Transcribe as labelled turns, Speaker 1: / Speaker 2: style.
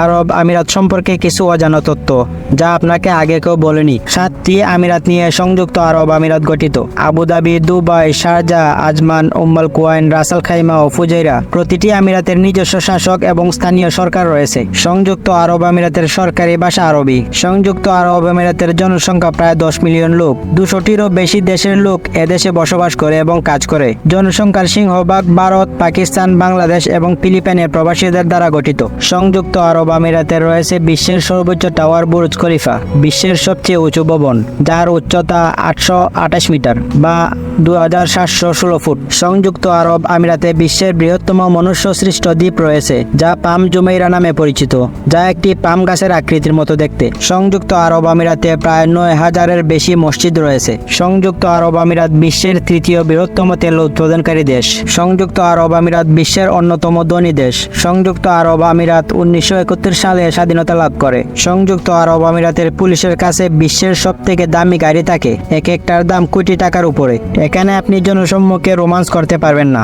Speaker 1: আরব আমিরাত সম্পর্কে কিছু অজানা তথ্য, যা আপনাকে আগে কেউ বলেনি। সাতটি আমিরাত নিয়ে সংযুক্ত আরব আমিরাত গঠিত। Abu Dhabi Dubai, Sharjah, Ajman, Umm al Quwain, Ras al Khaimah ও ফুজাইরা প্রতিটি আমিরাতের নিজস্ব শাসক এবং স্থানীয় সরকার রয়েছে। সংযুক্ত আরব আমিরাতের সরকারি ভাষা আরবি। সংযুক্ত আরব আমিরাতের জনসংখ্যা প্রায় দশ মিলিয়ন লোক। দুশোটিরও বেশি দেশের লোক এদেশে বসবাস করে এবং কাজ করে। জনসংখ্যার সিংহভাগ ভারত, পাকিস্তান, বাংলাদেশ এবং ফিলিপাইনের প্রবাসীদের দ্বারা গঠিত। সংযুক্ত আরব আমিরাতে রয়েছে বিশ্বের সর্বোচ্চ টাওয়ার বুর্জ খলিফা, বিশ্বের সবচেয়ে উঁচু ভবন, যার উচ্চতা আটশো আঠাশ মিটার বা দু হাজার সাতশো ষোলো ফুট। সংযুক্ত আরব আমিরাতে বিশ্বের বৃহত্তম মনুষ্য সৃষ্ট দ্বীপ রয়েছে, যা পাম জুমেইরা নামে পরিচিত, যা একটি পাম গাছের আকৃতির মতো দেখতে। সংযুক্ত আরব আমিরাতে প্রায় নয় হাজারের বেশি মসজিদ রয়েছে। সংযুক্ত আরব আমিরাত বিশ্বের তৃতীয় বৃহত্তম তেল উৎপাদনকারী দেশ। সংযুক্ত আরব আমিরাত বিশ্বের অন্যতম ধনী দেশ। সংযুক্ত আরব আমিরাত উনিশশো একাত্তর সালে স্বাধীনতা লাভ করে। সংযুক্ত আরব আমিরাতের পুলিশের কাছে বিশ্বের সব থেকে দামি গাড়ি থাকে। এক একটার দাম কোটি টাকার উপরে। এখানে আপনি জনসম্মুখে রোমান্স করতে পারবেন না।